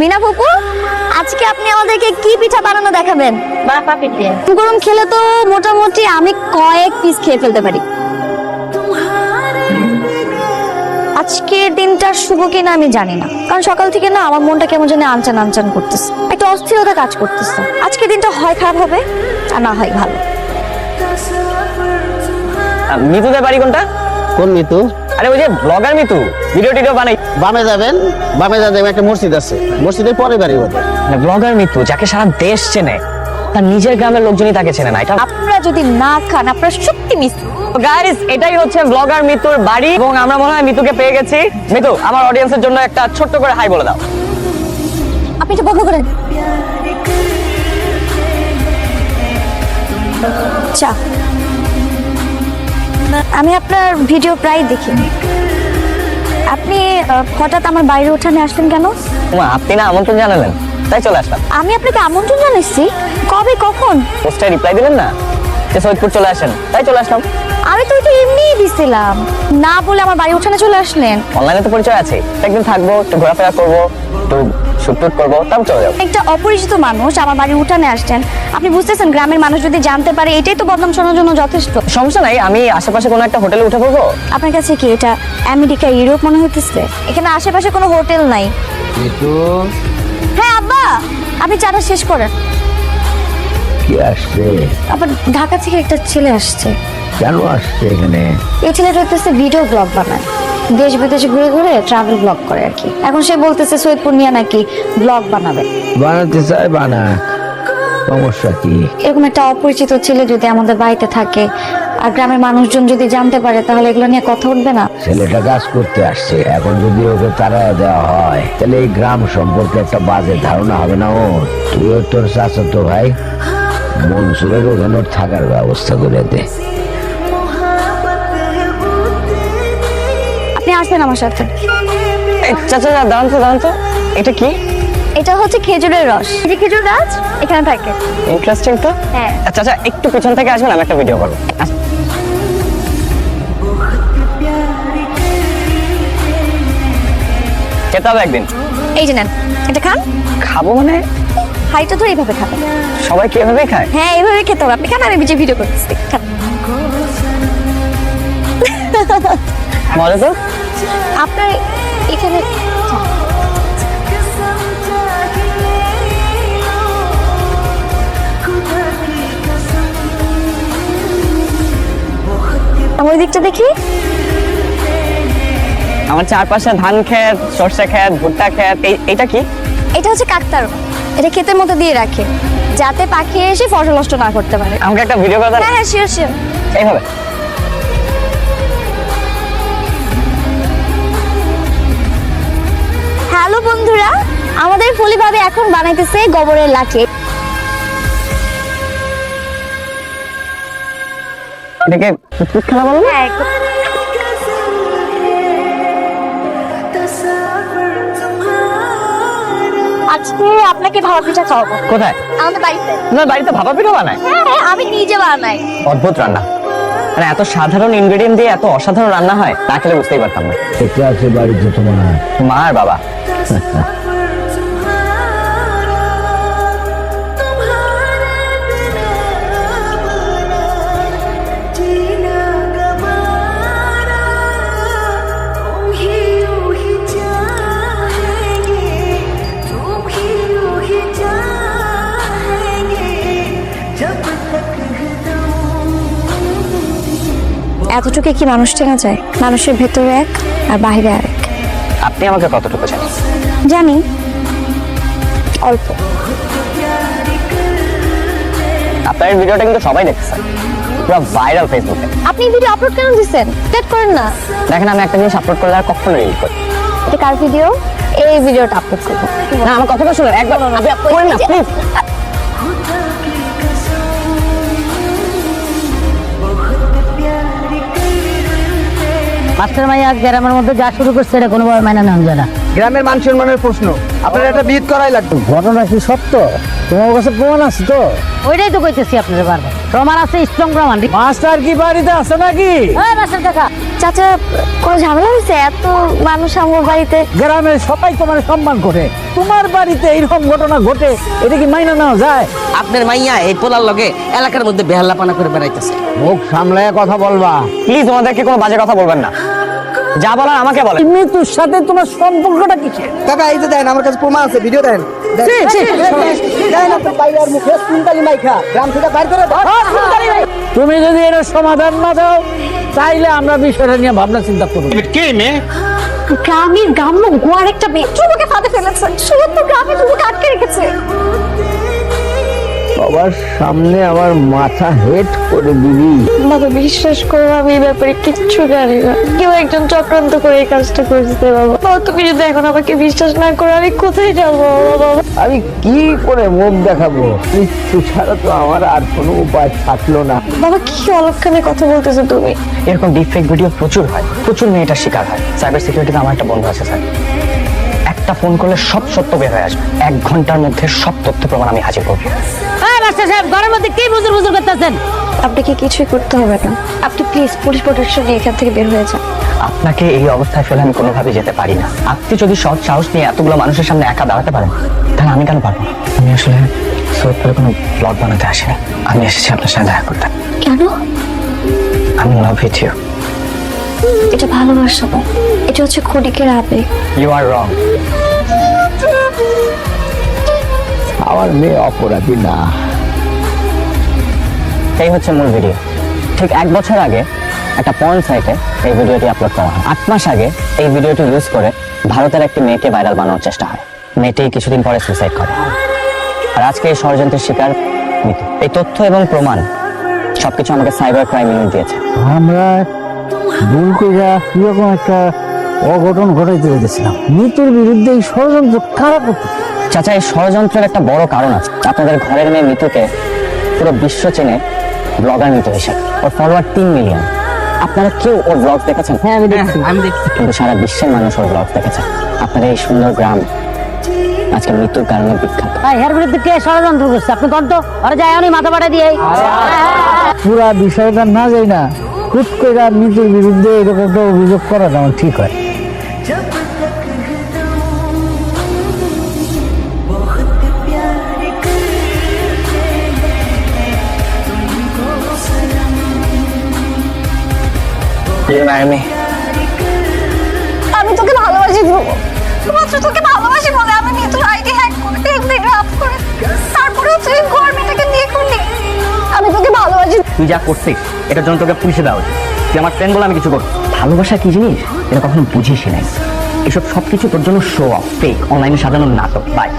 মিনা ফুপু আজকে আপনি আমাদেরকে কি পিঠা বানানো দেখাবেন? বাপা পিঠে গরম খেলে তো মোটামুটি আমি কয়েক পিস খেয়ে ফেলতে পারি। আজকের দিনটা শুভ কিনা আমি জানি না। কারণ সকাল থেকে না আমার মনটা কেমন জানি আনচান আনচান করতেছে। একটা অস্থিরতা কাজ করতেছে। আজকের দিনটা হয় খারাপ হবে আর না হয় ভালো। মিতুদের বাড়ি কোনটা? কোন মিতু? আরে ওই যে ব্লগার মিতু ভিডিও টিডিও বানাই। বামে যাবেন বামে যাবেন একটা মসজিদ আছে। মসজিদের পরে বাড়ি ওদের ব্লগার মিতু যাকে সারা দেশ চেনে তার নিজের গ্রামের লোকজনই তাকে চেনে না এটা আপনারা যদি না খান আপনারা সত্যি মিস গাইস এটাই হচ্ছে ব্লগার মিতুর বাড়ি এবং আমরা মনে হয় মিতুকে পেয়ে গেছি। মিতু আমার অডিয়েন্সের জন্য একটা ছোট্ট করে হাই বলে দাও। আপনি এটা বন্ধ করেন। চা। আমি আপনার ভিডিও প্রায় দেখি। আপনি হঠাৎ আমার বাইরে উঠানে আসলেন কেন? আপনি না আমন্ত্রণ জানালেন। তাই চলে আসলাম। আমি আপনাকে আমন্ত্রণ জানাইছি। কবে কখন? পোস্টে রিপ্লাই দিলেন না? যে সৈয়দপুর চলে আসেন। তাই চলে আসলাম। আমি তো ওইটা এমনিই দিছিলাম। না বলে আমার বাড়ি উঠানে চলে আসলেন। অনলাইনে তো পরিচয় আছে। একদিন থাকব একটু ঘোরাফেরা করব একটু শুট টুট করব তারপর চলে যাব একটা অপরিচিত মানুষ আমার বাড়ির উঠানে আসছেন। আপনি বুঝতেছেন গ্রামের মানুষ যদি জানতে পারে এটাই তো বদনাম শোনার জন্য যথেষ্ট। সমস্যা নাই আমি আশেপাশে কোনো একটা হোটেলে উঠে পড়ব? আপনার কাছে কি এটা আমেরিকা ইউরোপ মনে হইতেছে? এখানে আশেপাশে কোনো হোটেল নাই। হ্যাঁ আব্বা! আপনি চাটা শেষ করেন। কি আসছে? আবার ঢাকা থেকে একটা ছেলে আসছে। কেন আসছে এখানে? এই ছেলেটা হইতেছে ভিডিও ব্লগ বানায় দেশ বিদেশে ঘুরে ঘুরে ট্রাভেল ব্লগ করে আর কি। এখন সে বলতেছে সৈয়দপুর নিয়ে নাকি ব্লগ বানাবে। বানাতে চায় বানাক। সমস্যা কি? এরকম একটা অপরিচিত ছেলে যদি আমাদের বাড়িতে থাকে আর গ্রামের মানুষজন যদি জানতে পারে তাহলে এগুলো নিয়ে কথা উঠবে না? ছেলেটা কাজ করতে আসছে। এখন যদি ওকে তারা দেওয়া হয় তাহলে এই গ্রাম সম্পর্কে একটা বাজে ধারণা হবে না ওর তুইও তোর চাচাতো ভাই মনসুরের ওখানে থাকার ব্যবস্থা করে দে। আসবেন আমার সাথে। চাচা চাচা, দাঁড়ান তো দাঁড়ান তো। এটা কি? এটা হচ্ছে খেজুরের রস। এই যে খেজুর গাছ এখানে থাকে। ইন্টারেস্টিং তো? হ্যাঁ। আচ্ছা আচ্ছা একটু পিছন থেকে আসবেন আমি একটা ভিডিও করব। খেতে হবে একদিন। এই যে নেন এটা খান। খাব মানে? হাইটা তো এইভাবে খাবেন। সবাই কি এভাবেই খায়? হ্যাঁ এইভাবে খেতে হবে। আপনি খান আমি বিজে ভিডিও করতেছি। খান। মজা তো? আপনার এখানে ওই দিকটা দেখি। আমার চারপাশে ধান ক্ষেত সর্ষে ক্ষেত ভুট্টা ক্ষেত এই- এইটা কি? এটা হচ্ছে কাকতার এটা ক্ষেতের মধ্যে দিয়ে রাখে। যাতে পাখি এসে ফসল নষ্ট না করতে পারে। আমাকে একটা ভিডিও করে দেন। হ্যাঁ হ্যাঁ শিওর শিওর এইভাবে। হ্যালো বন্ধুরা আমাদের ফলি ভাবে এখন বানাইতেছে গোবরের লাঠি। এটাকে ফুটফুট খেলা বলো হ্যাঁ আজকে আপনাকে ভাবা পিঠা খাওয়াবো। কোথায়? আমাদের বাড়িতে। তোমার বাড়িতে ভাপা পিঠা বানায়? হ্যাঁ হ্যাঁ আমি নিজে বানাই। অদ্ভুত রান্না। মানে এত সাধারণ ইনগ্রেডিয়েন্ট দিয়ে এত অসাধারণ রান্না হয় না খেলে বুঝতেই পারতাম না। কোথায় আছে বাড়িতে তোমার। মা আর বাবা। এতটুকু কি মানুষ চেনা যায়? মানুষের ভেতরে এক আর বাইরে আরেক। আপনি আমাকে কতটুকু জানেন? জানি। অল্প। আপনার ভিডিওটা কিন্তু সবাই দেখছে পুরো ভাইরাল ফেসবুকে আপনি ভিডিও আপলোড কেন দিচ্ছেন সেট করেন না। দেখেন আমি একটা জিনিস আপলোড করলে আর কখনো রিল করি এটা কার ভিডিও এই ভিডিওটা আপলোড করব। না আমার কথাটা শুনুন একবার আপনি করেন না প্লিজ মাস্টার আজ গ্রামের মধ্যে যা শুরু করছে এটা কোনোভাবে মাইনা নেওয়া যায় না। গ্রামের মানুষের সম্মানের প্রশ্ন। আপনার একটা বিয়ে করাই লাগতো ঘটনা কি সত্য? তোমার কাছে প্রমাণ আছে তো? ওইটাই তো কইতেছি আপনাদের বারবার। প্রমাণ আছে স্ট্রং প্রমাণ। মাস্টার কি বাড়িতে আছে নাকি? হ্যাঁ মাস্টার কাকা চাচা কোনো ঝামেলা হয়েছে? এত মানুষ আমার বাড়িতে গ্রামের সবাই তোমার সম্মান করে। তোমার বাড়িতে এইরকম ঘটনা ঘটে এটা কি মাইনা নেওয়া যায়? আপনার মাইয়া এই পোলার লগে এলাকার মধ্যে বেহাল্লাপানা করে বেড়াইতেছে। মুখ সামলায় কথা বলবা। প্লিজ ওনাদেরকে কোনো বাজে কথা বলবেন না। যা বলার আমাকে বলেন। মৃত্যুর সাথে তোমার সম্পর্কটা কিসের? কাকা এই যে দেন আমার কাছে প্রমাণ আছে ভিডিও দেন। দাও। তুমি যদি এর সমাধান না দাও তাইলে আমরা বিষয়টা নিয়ে ভাবনা চিন্তা করব। গ্রামের গ্রাম্য গোয়ার একটা মেয়ে। যুবকে ফাঁদে ফেলেছে। শুধু তো গ্রামে যুবকে আটকে রেখেছে। সবার সামনে আমার মাথা হেট করে দিবি। বাবা বিশ্বাস করো আমি এই ব্যাপারে কিচ্ছু জানি না। কেউ একজন চক্রান্ত করে এই কাজটা করেছে বাবা বাবা তুমি যদি এখন আমাকে বিশ্বাস না করো আমি কোথায় যাব? বাবা আমি কি করে মুখ দেখাবো? মৃত্যু ছাড়া তো আমার আর কোনো উপায় থাকল না। বাবা কি অলক্ষণে কথা বলতেছো তুমি? এরকম ডিফেক্ট ভিডিও প্রচুর হয়। প্রচুর মেয়েটার শিকার হয়। সাইবার সিকিউরিটিতে আমার একটা বন্ধু আছে স্যার। একটা ফোন করলে সব সত্য বের হয়ে আসবে। এক ঘণ্টার মধ্যে সব তথ্য প্রমাণ আমি হাজির করব। হ্যাঁ মাস্টার সাহেব ঘরের মধ্যে কি বুজুর বুজুর করতেছেন? আপনাকে কিছুই করতে হবে না। আপনি প্লিজ পুলিশ প্রোটেকশন নিয়ে এখান থেকে বের হয়ে যান। আপনাকে এই অবস্থায় ফেলে আমি কোনোভাবে যেতে পারি না। আপনি যদি সৎ সাহস নিয়ে এতগুলো মানুষের সামনে একা দাঁড়াতে পারেন তাহলে আমি কেন পারব না? আমি আসলে সৈয়দপুরে কোনো ব্লগ বানাতে আসিনি। আমি এসেছি আপনার সাথে দেখা করতে। কেন? আমি লাভ উইথ ইউ এটা ভালোবাসা এটা হচ্ছে ক্ষণিকের আবেগ। ইউ আর রং আমার মেয়ে অপরাধী না। এই হচ্ছে মূল ভিডিও ঠিক এক বছর আগে একটা পর্ন সাইটে এই ভিডিওটি আপলোড করা হয়। আট মাস আগে এই ভিডিওটি ইউজ করে ভারতের একটি মেয়েকে ভাইরাল বানানোর চেষ্টা হয়। মেয়েটি কিছুদিন পরে সুইসাইড করে। আর আজকে এই ষড়যন্ত্রের শিকার মিতু এই তথ্য এবং প্রমাণ সবকিছু আমাকে সাইবার ক্রাইম ইউনিট দিয়েছে। আমরা ভুল কইরা কীরকম একটা অঘটন ঘটাইতে পেরেছিলাম। মৃত্যুর বিরুদ্ধে এই ষড়যন্ত্র কারা করতে চাচা এই ষড়যন্ত্রের একটা বড় কারণ আছে। আপনাদের ঘরের মেয়ে মিতুকে পুরো বিশ্ব চেনে ব্লগার মিতু হিসেবে ওর ফলোয়ার তিন মিলিয়ন আপনারা কেউ ওর ব্লগ দেখেছেন? হ্যাঁ আমি দেখছি। আমি দেখছি। কিন্তু সারা বিশ্বের মানুষ ওর ব্লগ দেখেছে। আপনাদের এই সুন্দর গ্রাম আজকে মৃত্যুর কারণে বিখ্যাত। ভাই এর বিরুদ্ধে কে ষড়যন্ত্র করছে? আপনি কন্ত ওরা যায় উনি মাথা পাঠা দিয়ে পুরা বিষয়টা না যাই না। হুট করে মৃত্যুর বিরুদ্ধে এরকম একটা অভিযোগ করাটা আমার ঠিক হয়। আমি তোকে ভালোবাসি ধ্রুব। মাত্র তোকে ভালোবাসি বলে আমি মৃত্যুর আইডি হ্যাক করে করে তারপরে তুই ঘর মেয়েটাকে বিয়ে করলি। আমি তোকে ভালোবাসি। তুই যা করছিস এটার জন্য তোকে পুলিশে দেওয়া উচিত তুই আমার ফ্রেন্ড বলে আমি কিছু করব ভালোবাসা কি জিনিস? এটা কখনো বুঝিস নাই। এসব সবকিছু তোর জন্য শো অফ ফেক অনলাইনে সাজানোর নাটক। বাই